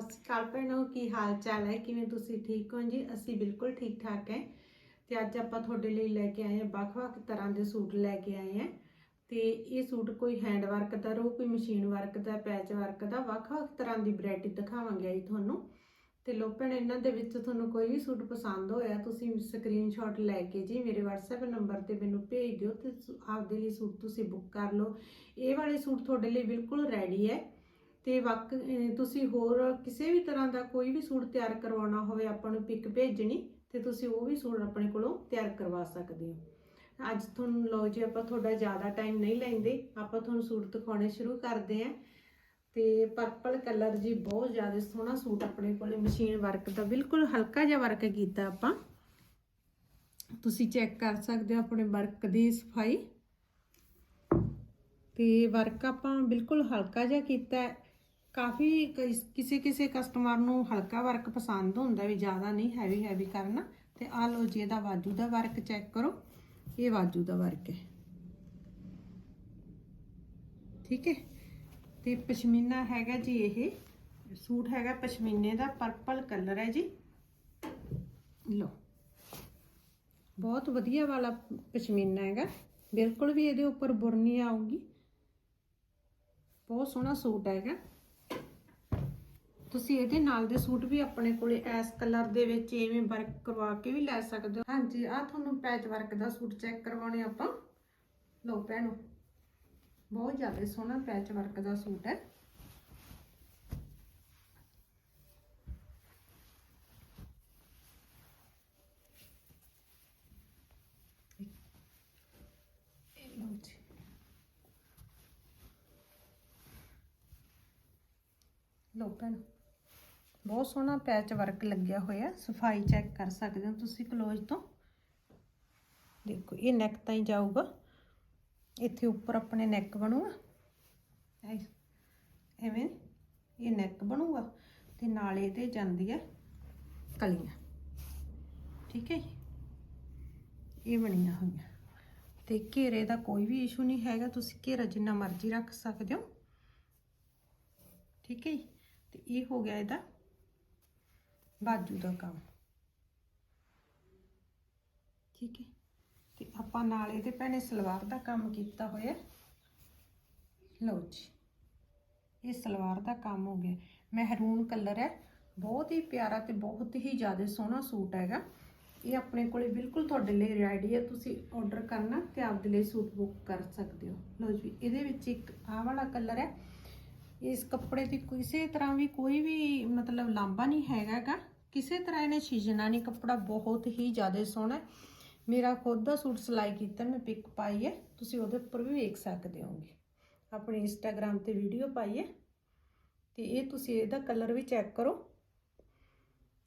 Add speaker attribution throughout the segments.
Speaker 1: ਸਤਿ ਸ਼੍ਰੀ ਅਕਾਲ ਭੈਣੋ, ਕੀ ਹਾਲ ਚਾਲ ਹੈ? ਕਿਵੇਂ ਤੁਸੀਂ ਠੀਕ ਹੋ ਜੀ? ਅਸੀਂ ਬਿਲਕੁਲ ਠੀਕ ਠਾਕ ਹੈ। ਤੇ ਅੱਜ ਆਪਾਂ ਤੁਹਾਡੇ ਲਈ ਲੈ ਕੇ ਆਏ ਹਾਂ ਵੱਖ-ਵੱਖ ਤਰ੍ਹਾਂ ਦੇ ਸੂਟ ਲੈ ਕੇ ਆਏ ਹਾਂ। ਤੇ ਇਹ ਸੂਟ ਕੋਈ ਹੈਂਡ ਵਰਕ ਦਾ ਰਹੂ ਕੋਈ ਮਸ਼ੀਨ ਵਰਕ ਦਾ ਪੈਚ ਵਰਕ ਦਾ, ਵੱਖ-ਵੱਖ ਤਰ੍ਹਾਂ ਦੀ ਵੈਰਾਈਟੀ ਦਿਖਾਵਾਂਗੇ ਜੀ ਤੁਹਾਨੂੰ। ਤੇ ਲੋ ਭੈਣ, ਇਹਨਾਂ ਦੇ ਵਿੱਚ ਤੁਹਾਨੂੰ ਕੋਈ ਵੀ ਸੂਟ ਪਸੰਦ ਹੋਇਆ, ਤੁਸੀਂ ਸਕਰੀਨਸ਼ਾਟ ਲੈ ਕੇ ਜੀ ਮੇਰੇ WhatsApp ਨੰਬਰ ਤੇ ਮੈਨੂੰ ਭੇਜ ਦਿਓ ਤੇ ਆਪਦੇ ਲਈ ਸੂਟ ਤੁਸੀਂ ਬੁੱਕ ਕਰ ਲਓ। ਇਹ ਵਾਲੇ ਸੂਟ ਤੁਹਾਡੇ ਲਈ ਬਿਲਕੁਲ ਰੈਡੀ ਹੈ। ਤੇ ਵਕ ਤੁਸੀਂ ਹੋਰ ਕਿਸੇ ਵੀ ਤਰ੍ਹਾਂ ਦਾ ਕੋਈ ਵੀ ਸੂਟ ਤਿਆਰ ਕਰਵਾਉਣਾ ਹੋਵੇ, ਆਪਾਂ ਨੂੰ ਪਿਕ ਭੇਜਣੀ, ਤੇ ਤੁਸੀਂ ਉਹ ਵੀ ਸੂਟ ਆਪਣੇ ਕੋਲੋਂ ਤਿਆਰ ਕਰਵਾ ਸਕਦੇ ਹੋ। ਅੱਜ ਤੁਹਾਨੂੰ ਲੋ ਜੀ, ਆਪਾਂ ਤੁਹਾਡਾ ਜ਼ਿਆਦਾ ਟਾਈਮ ਨਹੀਂ ਲੈਂਦੇ, ਆਪਾਂ ਤੁਹਾਨੂੰ ਸੂਟ ਦਿਖਾਉਣੇ ਸ਼ੁਰੂ ਕਰਦੇ ਆਂ ਤੇ ਪਰਪਲ ਕਲਰ ਜੀ, ਬਹੁਤ ਜ਼ਿਆਦਾ ਸੋਹਣਾ ਸੂਟ ਆਪਣੇ ਕੋਲੇ ਮਸ਼ੀਨ ਵਰਕ ਦਾ, ਬਿਲਕੁਲ ਹਲਕਾ ਜਿਹਾ ਵਰਕ ਕੀਤਾ ਆਪਾਂ। ਤੁਸੀਂ ਚੈੱਕ ਕਰ ਸਕਦੇ ਹੋ ਆਪਣੇ ਵਰਕ ਦੀ ਸਫ਼ਾਈ। ਤੇ ਵਰਕ ਆਪਾਂ ਬਿਲਕੁਲ ਹਲਕਾ ਜਿਹਾ ਕੀਤਾ ਹੈ। ਕਾਫੀ ਕਿਸ- ਕਿਸੇ ਕਿਸੇ ਕਸਟਮਰ ਨੂੰ ਹਲਕਾ ਵਰਕ ਪਸੰਦ ਹੁੰਦਾ ਵੀ ਜ਼ਿਆਦਾ ਨਹੀਂ ਹੈਵੀ ਹੈਵੀ ਕਰਨਾ। ਤੇ ਆ ਲਓ ਜੀ, ਇਹਦਾ ਬਾਜੂ ਦਾ ਵਰਕ ਚੈੱਕ ਕਰੋ। ਇਹ ਬਾਜੂ ਦਾ ਵਰਕ ਹੈ। ਠੀਕ ਹੈ? ਤੇ ਪਸ਼ਮੀਨਾ ਹੈਗਾ ਜੀ ਇਹ। ਸੂਟ ਹੈਗਾ ਪਸ਼ਮੀਨੇ ਦਾ ਪਰਪਲ ਕਲਰ ਹੈ ਜੀ। ਲਓ। ਬਹੁਤ ਵਧੀਆ ਵਾਲਾ ਪਸ਼ਮੀਨਾ ਹੈਗਾ। ਬਿਲਕੁਲ ਵੀ ਇਹਦੇ ਉੱਪਰ ਬੁਰਨੀ ਆਊਗੀ। ਬਹੁਤ ਸੋਹਣਾ ਸੂਟ ਹੈਗਾ। ਤੁਸੀਂ ਇਹਦੇ ਨਾਲ ਦੇ ਸੂਟ ਵੀ ਆਪਣੇ ਕੋਲੇ ਐਸ ਕਲਰ ਦੇ ਵਿੱਚ ਐਵੇਂ ਵਰਕ ਕਰਵਾ ਕੇ ਵੀ ਲੈ ਸਕਦੇ ਹੋ। ਹਾਂਜੀ ਆ ਤੁਹਾਨੂੰ ਪੈਚ ਵਰਕ ਦਾ ਸੂਟ ਚੈੱਕ ਕਰਵਾਉਣੇ ਆਪਾਂ। ਲਓ ਭੈਣੋ, ਬਹੁਤ ਜ਼ਿਆਦਾ ਸੋਹਣਾ ਪੈਚ ਵਰਕ ਦਾ ਸੂਟ ਹੈ। ਲਓ ਜੀ। ਬਹੁਤ ਸੋਹਣਾ ਪੈਚ ਵਰਕ ਲੱਗਿਆ ਹੋਇਆ ਸਫ਼ਾਈ ਚੈੱਕ ਕਰ ਸਕਦੇ ਹੋ ਤੁਸੀਂ ਕਲੋਜ਼ ਤੋਂ। ਦੇਖੋ, ਇਹ ਨੈਕ ਤਾਂ ਹੀ ਜਾਊਗਾ। ਇੱਥੇ ਉੱਪਰ ਆਪਣੇ ਨੈਕ ਬਣੂਗਾ। ਐਵੇਂ ਇਹ ਨੈਕ ਬਣੂਗਾ ਤੇ ਨਾਲ ਇਹਦੇ ਜਾਂਦੀ ਹੈ ਕਲੀਆਂ। ਠੀਕ ਹੈ ਜੀ? ਇਹ ਬਣੀਆਂ ਹੋਈਆਂ। ਤੇ ਘੇਰੇ ਦਾ ਕੋਈ ਵੀ ਇਸ਼ੂ ਨਹੀਂ ਹੈਗਾ। ਤੁਸੀਂ ਘੇਰਾ ਜਿੰਨਾ ਮਰਜ਼ੀ ਰੱਖ ਸਕਦੇ ਹੋ। ਠੀਕ ਹੈ ਜੀ? ਤੇ ਇਹ ਹੋ ਗਿਆ ਇਹਦਾ ਬਾਜੂ ਦਾ ਕੰਮ। ਠੀਕ ਹੈ। ਤੇ ਆਪਾਂ ਨਾਲ ਇਹਦੇ ਭੈਣੇ ਸਲਵਾਰ ਦਾ ਕੰਮ ਕੀਤਾ ਹੋਇਆ। ਲਓ ਜੀ। ਇਹ ਸਲਵਾਰ ਦਾ ਕੰਮ ਹੋ ਗਿਆ। ਮਹਿਰੂਨ ਕਲਰ ਹੈ। ਬਹੁਤ ਹੀ ਪਿਆਰਾ ਤੇ ਬਹੁਤ ਹੀ ਜ਼ਿਆਦਾ ਸੋਹਣਾ ਸੂਟ ਹੈਗਾ। ਇਹ ਆਪਣੇ ਕੋਲੇ ਬਿਲਕੁਲ ਤੁਹਾਡੇ ਲਈ ਰੈਡੀ ਹੈ। ਤੁਸੀਂ ਆਰਡਰ ਕਰਨਾ ਤੇ ਆਪਦੇ ਲਈ ਸੂਟ ਬੁੱਕ ਕਰ ਸਕਦੇ ਹੋ। ਲਓ ਜੀ, ਇਹਦੇ ਵਿੱਚ ਇੱਕ ਆਹ ਵਾਲਾ ਕਲਰ ਹੈ। ਇਸ ਕੱਪੜੇ ਦੀ ਕਿਸੇ ਤਰ੍ਹਾਂ ਵੀ ਕੋਈ ਵੀ ਮਤਲਬ ਲਾਂਬਾ ਨਹੀਂ ਹੈਗਾਗਾ। ਕਿਸੇ ਤਰ੍ਹਾਂ ਇਹਨੇ ਛਿਜਣਾ ਨਹੀਂ ਕੱਪੜਾ ਬਹੁਤ ਹੀ ਜ਼ਿਆਦਾ ਸੋਹਣਾ ਮੇਰਾ ਖੁਦ ਦਾ ਸੂਟ ਸਿਲਾਈ ਕੀਤਾ, ਮੈਂ ਪਿਕ ਪਾਈ ਹੈ। ਤੁਸੀਂ ਉਹਦੇ ਉੱਪਰ ਵੀ ਵੇਖ ਸਕਦੇ ਹੋਗੇ। ਆਪਣੇ ਇੰਸਟਾਗ੍ਰam ਤੇ ਵੀਡੀਓ ਪਾਈ ਹੈ। ਤੇ ਇਹ ਤੁਸੀਂ ਇਹਦਾ ਕਲਰ ਵੀ ਚੈੱਕ ਕਰੋ।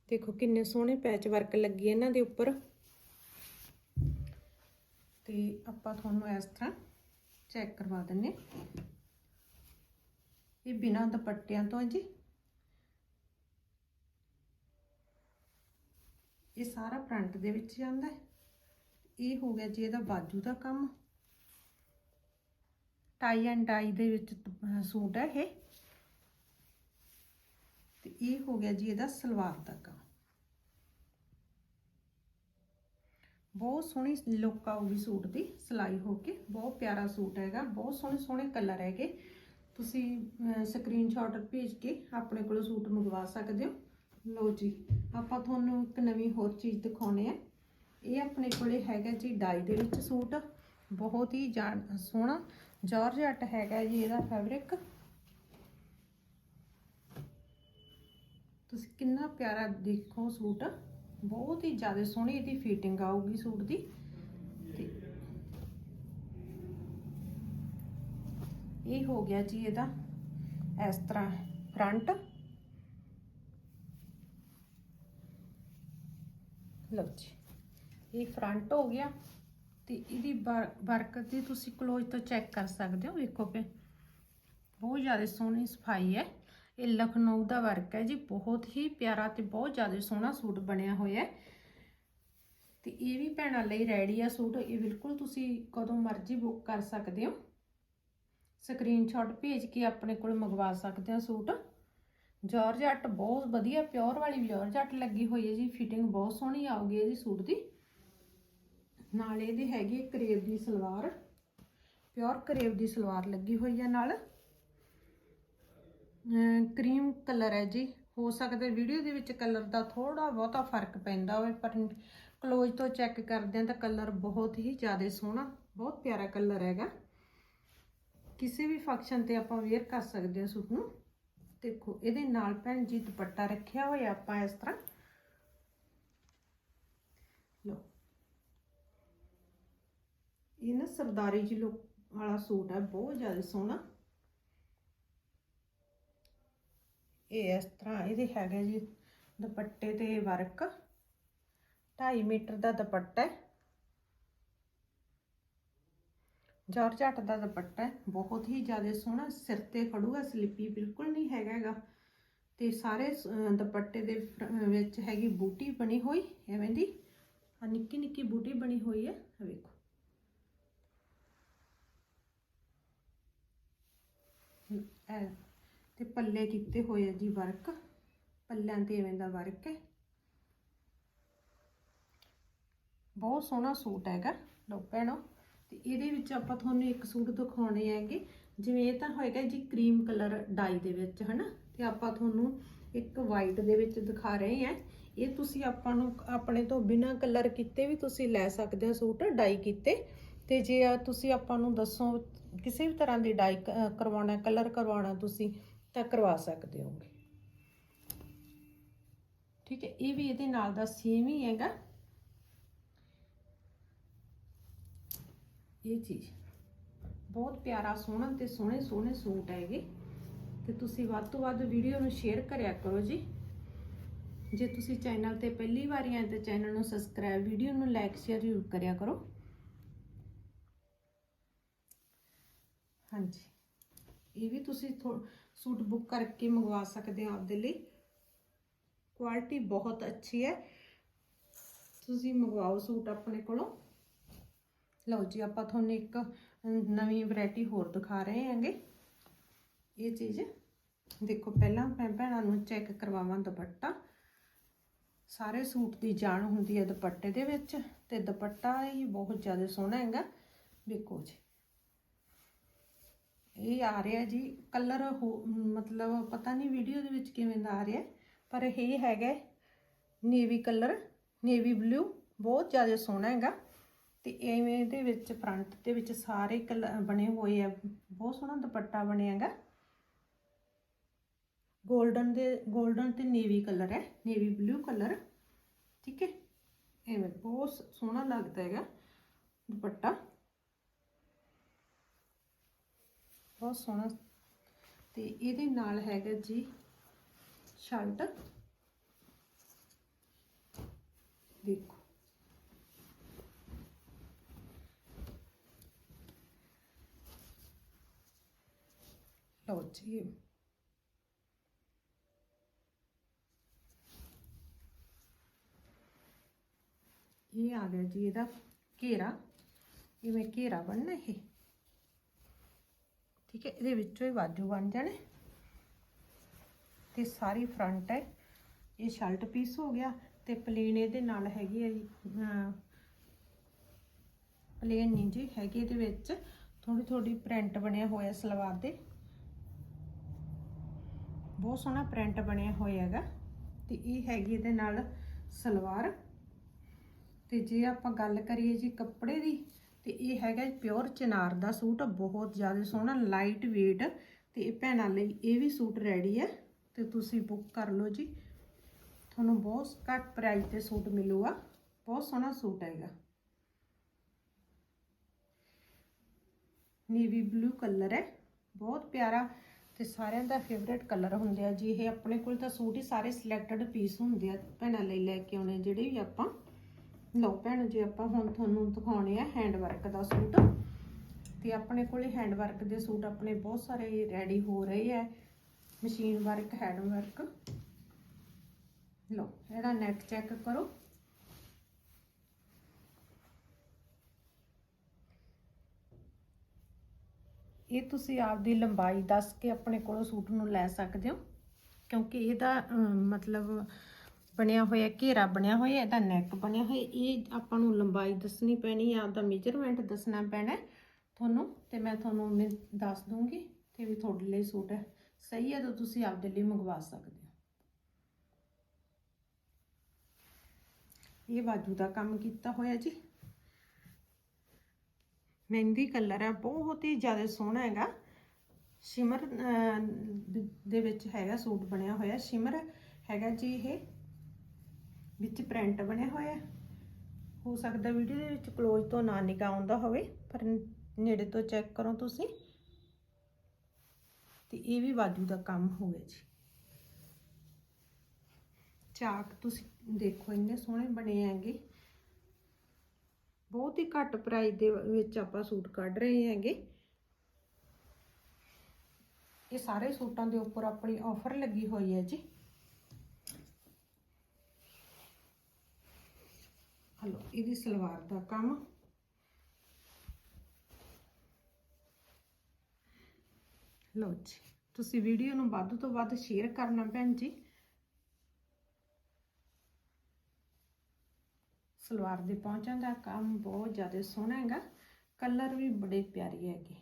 Speaker 1: ਦੇਖੋ ਕਿੰਨੇ ਸੋਹਣੇ ਪੈਚ ਵਰਕ ਲੱਗੀ ਇਹਨਾਂ ਦੇ ਉੱਪਰ। ਤੇ ਆਪਾਂ ਤੁਹਾਨੂੰ ਇਸ ਤਰ੍ਹਾਂ ਚੈੱਕ ਕਰਵਾ ਦਿੰਨੇ ਇਹ ਬਿਨਾਂ ਦੁਪੱਟਿਆਂ ਤੋਂ ਹੈ ਜੀ। ਇਹ ਸਾਰਾ ਫਰੰਟ ਦੇ ਵਿੱਚ ਜਾਂਦਾ ਹੈ। ਇਹ ਹੋ ਗਿਆ ਜੀ ਇਹਦਾ ਬਾਜੂ ਦਾ ਕੰਮ। ਟਾਈ ਐਂਡ ਡਾਈ ਦੇ ਵਿੱਚ ਸੂਟ ਹੈ ਇਹ। ਤੇ ਇਹ ਹੋ ਗਿਆ ਜੀ ਇਹਦਾ ਸਲਵਾਰ ਦਾ ਕੰਮ। ਬਹੁਤ ਸੋਹਣੀ ਲੁੱਕ ਆਊਗੀ ਸੂਟ ਦੀ, ਸਿਲਾਈ ਹੋ ਕੇ। ਬਹੁਤ ਪਿਆਰਾ ਸੂਟ ਹੈਗਾ। ਬਹੁਤ ਸੋਹਣੇ ਸੋਹਣੇ ਕਲਰ ਹੈਗੇ। ਤੁਸੀਂ ਸਕਰੀਨਸ਼ਾਟ ਭੇਜ ਕੇ ਆਪਣੇ ਕੋਲੋਂ ਸੂਟ ਮੰਗਵਾ ਸਕਦੇ ਹੋ। ਲਓ ਜੀ, ਆਪਾਂ ਤੁਹਾਨੂੰ ਇੱਕ ਨਵੀਂ ਹੋਰ ਚੀਜ਼ ਦਿਖਾਉਣੇ ਆ। ਇਹ ਆਪਣੇ ਕੋਲੇ ਹੈਗਾ ਜੀ ਡਾਈ ਦੇ ਵਿੱਚ ਸੂਟ। ਬਹੁਤ ਹੀ ਜਾਣ- ਸੋਹਣਾ, ਜਾਰਜਟ ਹੈਗਾ ਜੀ ਇਹਦਾ ਫੈਬਰਿਕ ਤੁਸੀਂ ਕਿੰਨਾ ਪਿਆਰਾ ਦੇਖੋ ਸੂਟ। ਬਹੁਤ ਹੀ ਜ਼ਿਆਦਾ ਸੋਹਣੀ ਇਹਦੀ ਫਿਟਿੰਗ ਆਊਗੀ ਸੂਟ ਦੀ ਤੇ ਇਹ ਹੋ ਗਿਆ ਜੀ ਇਹਦਾ? ਇਸ ਤਰ੍ਹਾਂ ਫਰੰਟ। ਲਓ ਜੀ, ਇਹ ਫਰੰਟ ਹੋ ਗਿਆ ਤੇ ਇਹਦੀ ਵਰਕ ਦੀ ਤੁਸੀਂ ਕਲੋਜ਼ ਤੋਂ ਚੈੱਕ ਕਰ ਸਕਦੇ ਹੋ, ਵੇਖੋ ਪੇ ਬਹੁਤ ਜ਼ਿਆਦਾ ਸੋਹਣੀ ਸਫ਼ਾਈ ਹੈ। ਇਹ ਲਖਨਊ ਦਾ ਵਰਕ ਹੈ ਜੀ, ਬਹੁਤ ਹੀ ਪਿਆਰਾ ਤੇ ਬਹੁਤ ਜ਼ਿਆਦਾ ਸੋਹਣਾ ਸੂਟ ਬਣਿਆ ਹੋਇਆ ਹੈ। ਤੇ ਇਹ ਵੀ ਭੈਣਾਂ ਲਈ ਰੈਡੀ ਆ ਸੂਟ, ਇਹ ਬਿਲਕੁਲ ਤੁਸੀਂ ਕਦੋਂ ਮਰਜ਼ੀ ਬੁੱਕ ਕਰ ਸਕਦੇ ਹੋ। ਸਕਰੀਨਸ਼ਾਟ ਭੇਜ ਕੇ ਆਪਣੇ ਕੋਲ ਮੰਗਵਾ ਸਕਦੇ ਹੋ ਸੂਟ। ਜਾਰਜਟ ਬਹੁਤ ਵਧੀਆ ਪਿਓਰ ਵਾਲੀ ਜਾਰਜਟ ਲੱਗੀ ਹੋਈ ਹੈ ਜੀ ਫਿਟਿੰਗ ਬਹੁਤ ਸੋਹਣੀ ਆਉਗੀ ਇਹਦੀ ਸੂਟ ਦੀ। ਨਾਲ ਇਹਦੀ ਹੈਗੀ ਹੈ ਕਰੇਵ ਦੀ ਸਲਵਾਰ ਪਿਓਰ ਕਰੇਵ ਦੀ ਸਲਵਾਰ ਲੱਗੀ ਹੋਈ ਹੈ ਨਾਲ। ਕਰੀਮ ਕਲਰ ਹੈ ਜੀ, ਹੋ ਸਕਦਾ ਵੀਡੀਓ ਦੇ ਵਿੱਚ ਕਲਰ ਦਾ ਥੋੜਾ ਬਹੁਤਾ ਫ਼ਰਕ ਪੈਂਦਾ ਹੋਵੇ, ਪਰ ਕਲੋਜ਼ ਤੋਂ ਚੈੱਕ ਕਰਦੇ ਹਾਂ ਤਾਂ ਕਲਰ ਬਹੁਤ ਹੀ ਜ਼ਿਆਦਾ ਸੋਹਣਾ, ਬਹੁਤ ਪਿਆਰਾ ਕਲਰ ਹੈਗਾ। ਕਿਸੇ ਵੀ ਫੰਕਸ਼ਨ ਤੇ ਆਪਾਂ ਵੇਅਰ ਕਰ ਸਕਦੇ ਹਾਂ ਸੂਟ ਨੂੰ। ਦੇਖੋ, ਇਹਦੇ ਨਾਲ ਭੈਣ ਜੀ ਦੁਪੱਟਾ ਰੱਖਿਆ ਹੋਇਆ ਆਪਾਂ ਇਸ ਤਰ੍ਹਾਂ। ਲੋ ਇਹ ਨਾ ਸਰਦਾਰੀ ਜੀ ਲੁੱਕ ਵਾਲਾ ਸੂਟ ਹੈ, ਬਹੁਤ ਜ਼ਿਆਦਾ ਸੋਹਣਾ। ਇਹ ਇਸ ਤਰ੍ਹਾਂ, ਇਹਦੇ ਹੈਗਾ ਜੀ ਦੁਪੱਟੇ ਤੇ ਵਰਕ 2.5 ਮੀਟਰ ਦਾ ਦੁਪੱਟਾ ਹੈ। ਜਾਰਜਟ ਦਾ ਦੁਪੱਟਾ ਹੈ। ਬਹੁਤ ਹੀ ਜ਼ਿਆਦਾ ਸੋਹਣਾ ਸਿਰ ਤੇ ਖੜੂਗਾ ਸਲਿੱਪੀ ਬਿਲਕੁਲ ਨਹੀਂ ਹੈਗਾ ਹੈਗਾ। ਤੇ ਸਾਰੇ ਦੁਪੱਟੇ ਦੇ ਵਿੱਚ ਹੈਗੀ ਬੂਟੀ ਬਣੀ ਹੋਈ, ਐਵੇਂ ਦੀ। ਆ ਨਿੱਕੀ ਨਿੱਕੀ ਬੂਟੀ ਬਣੀ ਹੋਈ ਹੈ ਵੇਖੋ। ਇਹ, ਤੇ ਪੱਲੇ ਕੀਤੇ ਹੋਏ ਆ ਜੀ ਵਰਕ। ਪੱਲਿਆਂ ਤੇ ਐਵੇਂ ਦਾ ਵਰਕ ਹੈ। ਬਹੁਤ ਸੋਹਣਾ ਸੂਟ ਹੈਗਾ। ਲੋ ਭੈਣੋ ਤੇ ਇਹਦੇ ਵਿੱਚ ਆਪਾਂ ਤੁਹਾਨੂੰ ਇੱਕ ਸੂਟ ਦਿਖਾਉਣੇ ਹੈਗੇ। ਜਿਵੇਂ ਇਹ ਤਾਂ ਹੋਏਗਾ ਜੀ ਕਰੀਮ ਕਲਰ ਡਾਈ ਦੇ ਵਿੱਚ, ਹਨਾ? ਤੇ ਆਪਾਂ ਤੁਹਾਨੂੰ ਇੱਕ ਵਾਈਟ ਦੇ ਵਿੱਚ ਦਿਖਾ ਰਹੇ ਹਾਂ। ਇਹ ਤੁਸੀਂ ਆਪਾਂ ਨੂੰ ਆਪਣੇ ਤੋਂ ਬਿਨਾ ਕਲਰ ਕੀਤੇ ਵੀ ਤੁਸੀਂ ਲੈ ਸਕਦੇ ਹੋ ਸੂਟ, ਡਾਈ ਕੀਤੇ। ਤੇ ਜੇ ਤੁਸੀਂ ਆਪਾਂ ਨੂੰ ਦੱਸੋ ਕਿਸੇ ਵੀ ਤਰ੍ਹਾਂ ਦੀ ਡਾਈ ਕਰਵਾਉਣਾ, ਕਲਰ ਕਰਵਾਉਣਾ ਤੁਸੀਂ, ਤਾਂ ਕਰਵਾ ਸਕਦੇ ਹੋਗੇ ਠੀਕ ਹੈ, ਇਹ ਵੀ ਇਹਦੇ ਨਾਲ ਦਾ ਸੇਮ ਹੀ ਹੈਗਾ। ਇਹ ਚੀਜ਼। ਬਹੁਤ ਪਿਆਰਾ, ਸੋਹਣਾ ਤੇ ਸੋਹਣੇ ਸੋਹਣੇ ਸੂਟ ਹੈਗੇ ਤੇ ਤੁਸੀਂ ਵੱਧ ਤੋਂ ਵੱਧ ਵੀਡੀਓ ਨੂੰ ਸ਼ੇਅਰ ਕਰਿਆ ਕਰੋ ਜੀ। ਜੇ ਤੁਸੀਂ ਚੈਨਲ ਤੇ ਪਹਿਲੀ ਵਾਰੀ ਆਏ ਤਾਂ ਚੈਨਲ ਨੂੰ ਸਬਸਕ੍ਰਾਈਬ ਵੀਡੀਓ ਨੂੰ ਲਾਈਕ ਸ਼ੇਅਰ ਜ਼ਰੂਰ ਕਰਿਆ ਕਰੋ। ਹਾਂਜੀ। ਇਹ ਵੀ ਤੁਸੀਂ ਥੋ- ਸੂਟ ਬੁੱਕ ਕਰਕੇ ਮੰਗਵਾ ਸਕਦੇ ਹੋ ਆਪਦੇ ਲਈ। ਕੁਆਲਿਟੀ ਬਹੁਤ ਅੱਛੀ ਹੈ। ਤੁਸੀਂ ਮੰਗਵਾਓ ਸੂਟ ਆਪਣੇ ਕੋਲੋਂ। ਲਓ ਜੀ, ਆਪਾਂ ਤੁਹਾਨੂੰ ਇੱਕ ਨਵੀਂ ਵੈਰਾਈਟੀ ਹੋਰ ਦਿਖਾ ਰਹੇ ਹਾਂਗੇ। ਇਹ ਚੀਜ਼, ਦੇਖੋ, ਪਹਿਲਾਂ ਮੈਂ ਭੈਣਾਂ ਨੂੰ ਚੈੱਕ ਕਰਵਾਵਾਂ ਦੁਪੱਟਾ। ਸਾਰੇ ਸੂਟ ਦੀ ਜਾਨ ਹੁੰਦੀ ਹੈ ਦੁਪੱਟੇ ਦੇ ਵਿੱਚ, ਤੇ ਦੁਪੱਟਾ ਹੀ ਬਹੁਤ ਜ਼ਿਆਦਾ ਸੋਹਣਾ ਹੈਗਾ। ਵੇਖੋ ਜੀ। ਇਹ ਆ ਰਿਹਾ ਜੀ ਕਲਰ ਮਤਲਬ ਪਤਾ ਨਹੀਂ ਵੀਡੀਓ ਦੇ ਵਿੱਚ ਕਿਵੇਂ ਦਾ ਆ ਰਿਹਾ ਪਰ ਇਹ ਹੈਗਾ ਨੇਵੀ ਕਲਰ ਨੇਵੀ ਬਲੂ ਬਹੁਤ ਜ਼ਿਆਦਾ ਸੋਹਣਾ ਹੈਗਾ। ਤੇ ਐਵੇਂ ਇਹਦੇ ਵਿੱਚ ਫਰੰਟ ਦੇ ਵਿੱਚ ਸਾਰੇ ਕਲਰ ਬਣੇ ਹੋਏ ਆ, ਬਹੁਤ ਸੋਹਣਾ ਦੁਪੱਟਾ ਬਣਿਆ ਹੈਗਾ। 골ਡਨ ਦੇ 골ਡਨ ਤੇ ਨੇਵੀ ਕਲਰ ਹੈ ਨੇਵੀ ਬਲੂ ਕਲਰ ਠੀਕ ਹੈ? ਐਵੇਂ ਬਹੁਤ ਸੋਹਣਾ ਲੱਗਦਾ ਹੈਗਾ ਦੁਪੱਟਾ। ਬਹੁਤ ਸੋਹਣਾ। ਤੇ ਇਹਦੇ ਨਾਲ ਹੈਗਾ ਜੀ ਸ਼ਰਟ। ਦੇਖੋ। ਲਓ ਇਹ ਆ ਗਿਆ ਜੀ ਇਹਦਾ ਘੇਰਾ ਇਵੇਂ ਘੇਰਾ ਬਣਨਾ ਇਹ ਠੀਕ ਹੈ ਇਹਦੇ ਵਿੱਚੋਂ ਹੀ ਬਾਜੂ ਬਣ ਜਾਣੇ ਤੇ ਸਾਰੀ ਫਰੰਟ ਹੈ ਇਹ ਸ਼ਰਟ ਪੀਸ ਹੋ ਗਿਆ ਤੇ ਪਲੇਨ ਇਹਦੇ ਨਾਲ ਹੈਗੀ ਹੈ ਜੀ ਪਲੇਨ ਨਹੀਂ ਜੀ ਹੈਗੀ ਇਹਦੇ ਵਿੱਚ ਥੋੜੀ ਥੋੜੀ ਪ੍ਰਿੰਟ ਬਣਿਆ ਹੋਇਆ ਸਲਵਾਰ ਦੇ ਬਹੁਤ ਸੋਹਣਾ ਪ੍ਰਿੰਟ ਬਣਿਆ ਹੋਇਆ ਹੈਗਾ ਤੇ ਇਹ ਹੈਗੀ ਇਹਦੇ ਨਾਲ ਸਲਵਾਰ। ਤੇ ਜੇ ਆਪਾਂ ਗੱਲ ਕਰੀਏ ਜੀ ਕੱਪੜੇ ਦੀ, ਤੇ ਇਹ ਹੈਗਾ ਪਿਓਰ ਚਨਾਰ ਦਾ ਸੂਟ, ਬਹੁਤ ਜ਼ਿਆਦਾ ਸੋਹਣਾ ਲਾਈਟ weight ਤੇ ਇਹ ਭੈਣਾਂ ਲਈ ਇਹ ਵੀ ਸੂਟ ਰੈਡੀ ਹੈ। ਤੇ ਤੁਸੀਂ ਬੁੱਕ ਕਰ ਲਓ ਜੀ। ਤੁਹਾਨੂੰ ਬਹੁਤ ਘੱਟ ਪ੍ਰਾਈਸ ਤੇ ਸੂਟ ਮਿਲੂਗਾ। ਬਹੁਤ ਸੋਹਣਾ ਸੂਟ ਹੈਗਾ। ਨੇਵੀ ਬਲੂ ਕਲਰ ਹੈ। ਬਹੁਤ ਪਿਆਰਾ ਤੇ ਸਾਰਿਆਂ ਦਾ ਫੇਵਰੇਟ ਕਲਰ ਹੁੰਦੇ ਆ ਜੀ। ਇਹ ਆਪਣੇ ਕੋਲ ਤਾਂ ਸੂਟ ਹੀ ਸਾਰੇ ਸਿਲੈਕਟਡ ਪੀਸ ਹੁੰਦੇ ਆ ਭੈਣਾਂ ਲਈ ਲੈ ਕੇ ਆਉਣੇ ਜਿਹੜੇ ਵੀ ਆਪਾਂ। ਲਓ ਭੈਣ ਜੀ, ਆਪਾਂ ਹੁਣ ਤੁਹਾਨੂੰ ਦਿਖਾਉਣੇ ਆ ਹੈਂਡ ਵਰਕ ਦਾ ਸੂਟ। ਤੇ ਆਪਣੇ ਕੋਲੇ ਹੈਂਡ ਵਰਕ ਦੇ ਸੂਟ ਆਪਣੇ ਬਹੁਤ ਸਾਰੇ ਰੈਡੀ ਹੋ ਰਹੇ ਆ। ਮਸ਼ੀਨ ਵਰਕ ਹੈਂਡ ਵਰਕ ਲਓ, ਇਹਦਾ ਨੈਕ ਚੈੱਕ ਕਰੋ। ਇਹ ਤੁਸੀਂ ਆਪਦੀ ਲੰਬਾਈ ਦੱਸ ਕੇ ਆਪਣੇ ਕੋਲੋਂ ਸੂਟ ਨੂੰ ਲੈ ਸਕਦੇ ਹੋ। ਕਿਉਂਕਿ ਇਹਦਾ ਮਤਲਬ ਬਣਿਆ ਹੋਇਆ, ਘੇਰਾ ਬਣਿਆ ਹੋਇਆ, ਇਹਦਾ ਨੈਕ ਬਣਿਆ ਹੋਇਆ, ਇਹ ਆਪਾਂ ਨੂੰ ਲੰਬਾਈ ਦੱਸਣੀ ਪੈਣੀ ਹੈ ਆਪਦਾ ਮੇਜਰਮੈਂਟ ਦੱਸਣਾ ਪੈਣਾ ਤੁਹਾਨੂੰ, ਤੇ ਮੈਂ ਤੁਹਾਨੂੰ ਦੱਸ ਦੂੰਗੀ ਤੇ ਵੀ ਤੁਹਾਡੇ ਲਈ ਸੂਟ ਹੈ। ਸਹੀ ਹੈ ਤਾਂ ਤੁਸੀਂ ਆਪਦੇ ਲਈ ਮੰਗਵਾ ਸਕਦੇ ਹੋ। ਇਹ ਬਾਜੂ ਦਾ ਕੰਮ ਕੀਤਾ ਹੋਇਆ ਜੀ। ਮਹਿੰਦੀ ਕਲਰ ਹੈ ਬਹੁਤ ਹੀ ਜ਼ਿਆਦਾ ਸੋਹਣਾ ਹੈਗਾ। ਸ਼ਿਮਰ ਦੇ ਵਿੱਚ ਹੈਗਾ ਸੂਟ ਬਣਿਆ ਹੋਇਆ। ਸ਼ਿਮਰ ਹੈਗਾ ਜੀ ਇਹ, ਵਿੱਚ ਪ੍ਰਿੰਟ ਬਣਿਆ ਹੋਇਆ। ਹੋ ਸਕਦਾ ਵੀਡੀਓ ਦੇ ਵਿੱਚ ਕਲੋਜ਼ ਤੋਂ ਨਾ ਨਿਕਾ ਆਉਂਦਾ ਹੋਵੇ, ਪਰ ਨੇੜੇ ਤੋਂ ਚੈੱਕ ਕਰੋ ਤੁਸੀਂ। ਤੇ ਇਹ ਵੀ ਬਾਜੂ ਦਾ ਕੰਮ ਹੋ ਗਿਆ ਜੀ। ਚਾਕ ਤੁਸੀਂ ਦੇਖੋ, ਇੰਨੇ ਸੋਹਣੇ ਬਣੇ ਹੈਗੇ। ਬਹੁਤ ਹੀ ਘੱਟ ਪ੍ਰਾਈਸ ਦੇ ਵਿੱਚ ਆਪਾਂ ਸੂਟ ਕੱਢ ਰਹੇ ਹੈਗੇ। ਇਹ ਸਾਰੇ ਸੂਟਾਂ ਦੇ ਉੱਪਰ ਆਪਣੀ ਆਫਰ ਲੱਗੀ ਹੋਈ ਹੈ ਜੀ। ਹਲੋ, ਇਹਦੀ ਸਲਵਾਰ ਦਾ ਕੰਮ। ਲਓ ਜੀ, ਤੁਸੀਂ ਵੀਡੀਓ ਨੂੰ ਵੱਧ ਤੋਂ ਵੱਧ ਸ਼ੇਅਰ ਕਰਨਾ ਭੈਣ ਜੀ। ਸਲਵਾਰ ਦੇ ਪਹੁੰਚਾਂ ਦਾ ਕੰਮ ਬਹੁਤ ਜ਼ਿਆਦਾ ਸੋਹਣਾ ਹੈਗਾ। ਕਲਰ ਵੀ ਬੜੇ ਪਿਆਰੇ ਹੈਗੇ।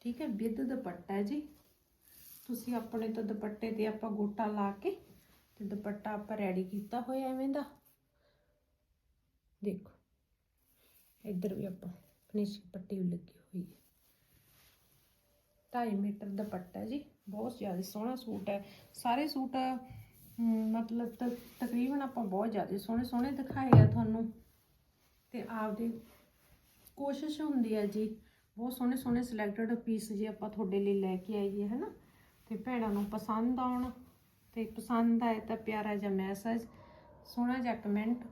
Speaker 1: ਠੀਕ ਹੈ, ਵਿਦ ਦੁਪੱਟਾ ਜੀ। ਤੁਸੀਂ ਆਪਣੇ ਤੋਂ ਦੁਪੱਟੇ ਤੇ ਆਪਾਂ ਗੋਟਾ ਲਾ ਕੇ ਤੇ ਦੁਪੱਟਾ ਆਪਾਂ ਰੈਡੀ ਕੀਤਾ ਹੋਇਆ ਐਵੇਂ ਦਾ। ਦੇਖੋ, ਇੱਧਰ ਵੀ ਆਪਾਂ ਫਿਨਿਸ਼ਿੰਗ ਪੱਟੀ ਵੀ ਲੱਗੀ ਹੋਈ ਹੈ। 2.5 ਮੀਟਰ ਦੁਪੱਟਾ ਜੀ। ਬਹੁਤ ਜ਼ਿਆਦਾ ਸੋਹਣਾ ਸੂਟ ਹੈ। ਸਾਰੇ ਸੂਟ ਮਤਲਬ ਤਕ ਤਕਰੀਬਨ ਆਪਾਂ ਬਹੁਤ ਜ਼ਿਆਦਾ ਸੋਹਣੇ ਸੋਹਣੇ ਦਿਖਾਏ ਆ ਤੁਹਾਨੂੰ। ਤੇ ਆਪਦੀ ਕੋਸ਼ਿਸ਼ ਹੁੰਦੀ ਹੈ ਜੀ, ਬਹੁਤ ਸੋਹਣੇ ਸੋਹਣੇ ਸਿਲੈਕਟਡ ਪੀਸ ਜੀ ਆਪਾਂ ਤੁਹਾਡੇ ਲਈ ਲੈ ਕੇ ਆਈਏ, ਹਨਾ? ਤੇ ਭੈਣਾਂ ਨੂੰ ਪਸੰਦ ਆਉਣ, ਤੇ ਪਸੰਦ ਆਏ ਤਾਂ ਪਿਆਰਾ ਜਿਹਾ ਮੈਸੇਜ ਸੋਹਣਾ ਜਿਹਾ ਕਮੈਂਟ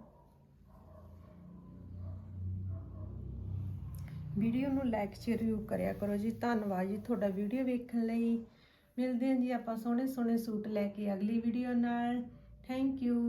Speaker 1: ਵੀਡੀਓ ਨੂੰ ਲਾਈਕ ਸ਼ੇਅਰ ਜ਼ਰੂਰ ਕਰਿਆ ਕਰੋ ਜੀ। ਧੰਨਵਾਦ ਜੀ ਤੁਹਾਡਾ ਵੀਡੀਓ ਵੇਖਣ ਲਈ। ਮਿਲਦੇ ਹਾਂ ਜੀ ਆਪਾਂ ਸੋਹਣੇ ਸੋਹਣੇ ਸੂਟ ਲੈ ਕੇ ਅਗਲੀ ਵੀਡੀਓ ਨਾਲ। Thank you